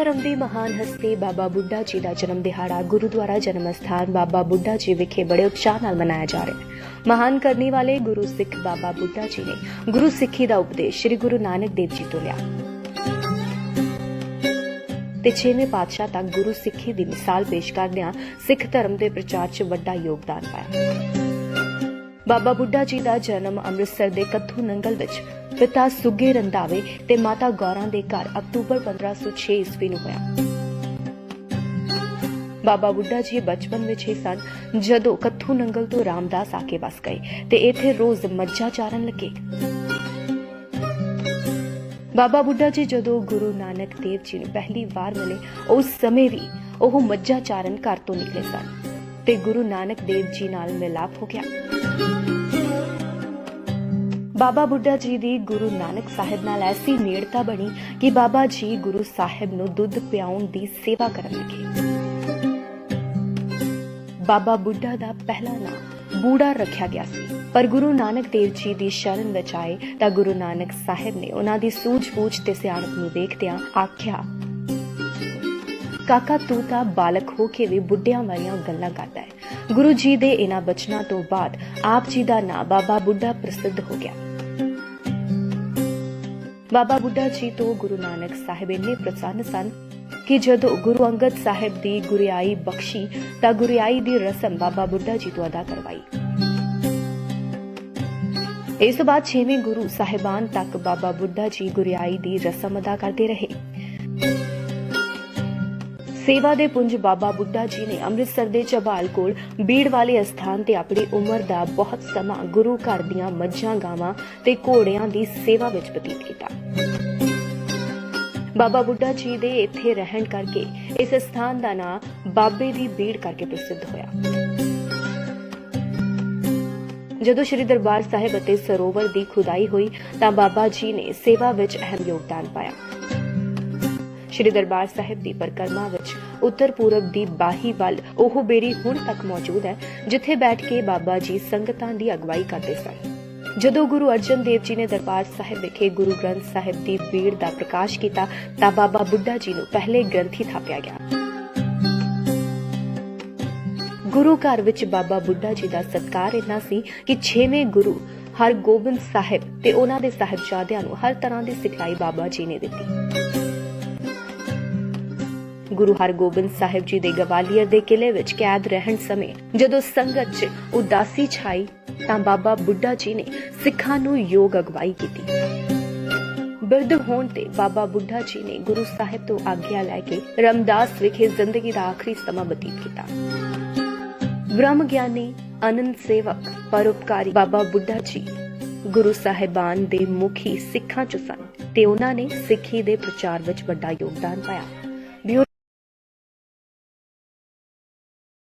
ਧਰਮ ਦੀ ਮਹਾਨ ਹਸਤੀ ਬਾਬਾ ਬੁੱਢਾ ਜੀ ਦਾ ਜਨਮ ਦਿਹਾੜਾ ਗੁਰਦੁਆਰਾ ਜਨਮ ਸਥਾਨ ਬਾਬਾ ਬੁੱਢਾ ਜੀ ਵਿਖੇ ਬੜੇ ਉਤਸ਼ਾਹ ਨਾਲ ਮਨਾਇਆ ਜਾ ਰਿਹਾ ਹੈ। ਮਹਾਨ ਕਰਨੀ ਵਾਲੇ ਗੁਰੂ ਸਿੱਖ ਬਾਬਾ ਬੁੱਢਾ ਜੀ ਨੇ ਗੁਰੂ ਸਿੱਖੀ ਦਾ ਉਪਦੇਸ਼ ਸ੍ਰੀ ਗੁਰੂ ਨਾਨਕ ਦੇਵ ਜੀ ਤੋਂ ਲਿਆ। ਤੇ ਛੇਵੇਂ ਪਾਤਸ਼ਾਹ ਤੱਕ ਗੁਰੂ ਸਿੱਖੀ ਦੀ ਮਿਸਾਲ ਪੇਸ਼ ਕਰਦਿਆਂ ਸਿੱਖ ਧਰਮ ਦੇ ਪ੍ਰਚਾਰ 'ਚ ਵੱਡਾ ਯੋਗਦਾਨ ਪਾਇਆ। ਬਾਬਾ ਬੁੱਢਾ ਜੀ ਦਾ ਜਨਮ ਅੰਮ੍ਰਿਤਸਰ ਦੇ ਕੱਥੂ ਨੰਗਲ ਵਿੱਚ ਪਿਤਾ ਸੁੱਗੇ ਰੰਧਾਵੇ ਤੇ ਮਾਤਾ ਗੌਰਾਂ ਦੇ ਘਰ ਅਕਤੂਬਰ 1506 ਈਸਵੀ ਨੂੰ ਹੋਇਆ। ਬਾਬਾ ਬੁੱਢਾ ਜੀ ਬਚਪਨ ਵਿੱਚ ਹੀ ਸਨ, ਜਦੋਂ ਕੱਥੂ ਨੰਗਲ ਤੋਂ ਰਾਮਦਾਸ ਆ ਕੇ ਵਸ ਗਏ ਤੇ ਇੱਥੇ ਰੋਜ਼ ਮੱਝਾਂ ਚਾਰਨ ਲੱਗੇ। ਬਾਬਾ ਬੁੱਢਾ ਜੀ ਜਦੋਂ ਗੁਰੂ ਨਾਨਕ ਦੇਵ ਜੀ ਨੂੰ ਪਹਿਲੀ ਵਾਰ ਮਿਲੇ, ਉਸ ਸਮੇਂ ਵੀ ਉਹ ਮੱਝਾਂ ਚਾਰਨ ਘਰ ਤੋਂ ਨਿਕਲੇ ਸਨ ਤੇ ਗੁਰੂ ਨਾਨਕ ਦੇਵ ਜੀ ਨਾਲ ਮਿਲਾਪ ਹੋ ਗਿਆ। ਬਾਬਾ ਬੁੱਢਾ ਜੀ ਦੀ ਗੁਰੂ ਨਾਨਕ ਸਾਹਿਬ ਨਾਲ ਐਸੀ ਨੇੜਤਾ ਬਣੀ ਕਿ ਬਾਬਾ ਜੀ ਗੁਰੂ ਸਾਹਿਬ ਨੂੰ ਦੁੱਧ ਪਿਆਉਣ ਦੀ ਸੇਵਾ ਕਰਨ ਲੱਗੇ। ਬਾਬਾ ਬੁੱਢਾ ਦਾ ਪਹਿਲਾ ਨਾਮ ਬੂੜਾ ਰੱਖਿਆ ਗਿਆ ਸੀ। ਪਰ ਗੁਰੂ ਨਾਨਕ ਦੇਵ ਜੀ ਦੀ ਸ਼ਰਨ ਵਿੱਚ ਆਏ ਤਾਂ ਗੁਰੂ ਨਾਨਕ ਸਾਹਿਬ ਨੇ ਉਹਨਾਂ ਦੀ ਸੂਝ-ਬੂਝ ਤੇ ਸਿਆਣਪ ਨੂੰ ਦੇਖਦਿਆਂ ਆਖਿਆ, ਕਾਕਾ, ਤੂੰ ਤਾਂ ਬਾਲਕ ਹੋ ਕੇ ਵੀ ਬੁੱਢਿਆਂ ਵਾਲੀਆਂ ਗੱਲਾਂ ਕਰਦਾ ਹੈ। ਗੁਰੂ ਜੀ ਦੇ ਇਹਨਾਂ ਬਚਨਾਂ ਤੋਂ ਬਾਅਦ ਆਪ ਜੀ ਦਾ ਨਾਂ ਬਾਬਾ ਬੁੱਢਾ ਪ੍ਰਸਿੱਧ ਹੋ ਗਿਆ। ਬਾਬਾ ਬੁੱਢਾ ਜੀ ਤੋਂ ਗੁਰੂ ਨਾਨਕ ਸਾਹਿਬ ਇੰਨੇ ਪ੍ਰਸੰਨ ਸਨ ਕਿ ਜਦੋਂ ਗੁਰੂ ਅੰਗਦ ਸਾਹਿਬ ਦੀ ਗੁਰਿਆਈ ਬਖਸ਼ੀ ਤਾਂ ਗੁਰਿਆਈ ਦੀ ਰਸਮ ਬਾਬਾ ਬੁੱਢਾ ਜੀ ਤੋਂ ਅਦਾ ਕਰਵਾਈ। ਇਸ ਤੋਂ ਬਾਅਦ ਛੇਵੇਂ ਗੁਰੂ ਸਾਹਿਬਾਨ ਤੱਕ ਬਾਬਾ ਬੁੱਢਾ ਜੀ ਗੁਰਿਆਈ ਦੀ ਰਸਮ ਅਦਾ ਕਰਦੇ ਰਹੇ। ਸੇਵਾ ਦੇ ਪੁੰਜ ਬਾਬਾ ਬੁੱਢਾ ਜੀ ਨੇ ਅੰਮ੍ਰਿਤਸਰ ਦੇ ਚਬਾਲ ਕੋਲ ਬੀੜ ਵਾਲੇ ਅਸਥਾਨ ਤੇ ਆਪਣੀ ਉਮਰ ਦਾ ਬਹੁਤ ਸਮਾਂ ਗੁਰੂ ਘਰ ਦੀਆਂ ਮੱਝਾਂ, ਗਾਵਾਂ ਤੇ ਘੋੜਿਆਂ ਦੀ ਸੇਵਾ ਵਿੱਚ ਬਤੀਤ ਕੀਤਾ। ਬਾਬਾ ਬੁੱਢਾ ਜੀ ਦੇ ਇੱਥੇ ਰਹਿਣ ਕਰਕੇ ਇਸ ਸਥਾਨ ਦਾ ਨਾਂ ਬਾਬੇ ਦੀ ਬੀੜ ਕਰਕੇ ਪ੍ਰਸਿੱਧ ਹੋਇਆ। ਜਦੋਂ ਸ੍ਰੀ ਦਰਬਾਰ ਸਾਹਿਬ ਅਤੇ ਸਰੋਵਰ ਦੀ ਖੁਦਾਈ ਹੋਈ ਤਾਂ ਬਾਬਾ ਜੀ ਨੇ ਸੇਵਾ ਵਿੱਚ ਅਹਿਮ ਯੋਗਦਾਨ ਪਾਇਆ। ਸ਼੍ਰੀ ਦਰਬਾਰ ਸਾਹਿਬ ਦੀ ਪਰਿਕਰਮਾ ਵਿੱਚ ਉੱਤਰ ਪੂਰਬ ਦੀ ਬਾਹੀ ਵੱਲ ਉਹ ਬੇਰੀ ਹੁਣ ਤੱਕ ਮੌਜੂਦ ਹੈ, ਜਿੱਥੇ ਬੈਠ ਕੇ ਬਾਬਾ ਜੀ ਸੰਗਤਾਂ ਦੀ ਅਗਵਾਈ ਕਰਦੇ ਸਨ। ਜਦੋਂ ਗੁਰੂ ਅਰਜਨ ਦੇਵ ਜੀ ਨੇ ਦਰਬਾਰ ਸਾਹਿਬ ਵਿਖੇ ਗੁਰੂ ਗ੍ਰੰਥ ਸਾਹਿਬ ਦੀ ਬੀੜ ਦਾ ਪ੍ਰਕਾਸ਼ ਕੀਤਾ, ਤਾਂ ਬਾਬਾ ਬੁੱਢਾ ਜੀ ਨੂੰ ਪਹਿਲੇ ਗ੍ਰੰਥੀ ਥਾਪਿਆ ਗਿਆ। ਗੁਰੂ ਘਰ ਵਿੱਚ ਬਾਬਾ ਬੁੱਢਾ ਜੀ ਦਾ ਸਤਕਾਰ ਇੰਨਾ ਸੀ ਕਿ 6ਵੇਂ ਗੁਰੂ ਹਰਗੋਬਿੰਦ ਸਾਹਿਬ ਤੇ ਉਹਨਾਂ ਦੇ ਸਾਹਿਬਜ਼ਾਦਿਆਂ ਨੂੰ ਹਰ ਤਰ੍ਹਾਂ ਦੀ ਸਿਖਲਾਈ ਬਾਬਾ ਜੀ ਨੇ ਦਿੱਤੀ। ਗੁਰੂ ਹਰਗੋਬਿੰਦ ਸਾਹਿਬ ਜੀ ਦੇ ਗਵਾਲੀਅਰ ਦੇ ਕਿਲੇ ਵਿੱਚ ਕੈਦ ਰਹਿਣ ਸਮੇਂ ਜਦੋਂ ਸੰਗਤ 'ਚ ਉਦਾਸੀ ਛਾਈ, ਤਾਂ ਬਾਬਾ ਬੁੱਢਾ ਜੀ ਨੇ ਸਿੱਖਾਂ ਨੂੰ ਯੋਗ ਅਗਵਾਈ ਕੀਤੀ। ਬਿਰਧ ਹੋਣ ਤੇ ਬਾਬਾ ਬੁੱਢਾ ਜੀ ਨੇ ਗੁਰੂ ਸਾਹਿਬ ਤੋਂ ਆਗਿਆ ਲੈ ਕੇ ਰਮਦਾਸ ਵਿਖੇ ਜ਼ਿੰਦਗੀ ਦਾ ਆਖਰੀ ਸਮਾਂ ਬਤੀਤ ਕੀਤਾ। ਬ੍ਰਹਮ ਗਿਆਨੀ ਅਨੰਦ ਸੇਵਕ, ਪਰਉਪਕਾਰੀ ਬਾਬਾ ਬੁੱਢਾ ਜੀ ਗੁਰੂ ਸਾਹਿਬਾਨ ਦੇ ਮੁਖੀ ਸਿੱਖਾਂ ਚ ਸਨ ਤੇ ਉਹਨਾਂ ਨੇ ਸਿੱਖੀ ਦੇ ਪ੍ਰਚਾਰ ਵਿੱਚ ਵੱਡਾ ਯੋਗਦਾਨ ਪਾਇਆ।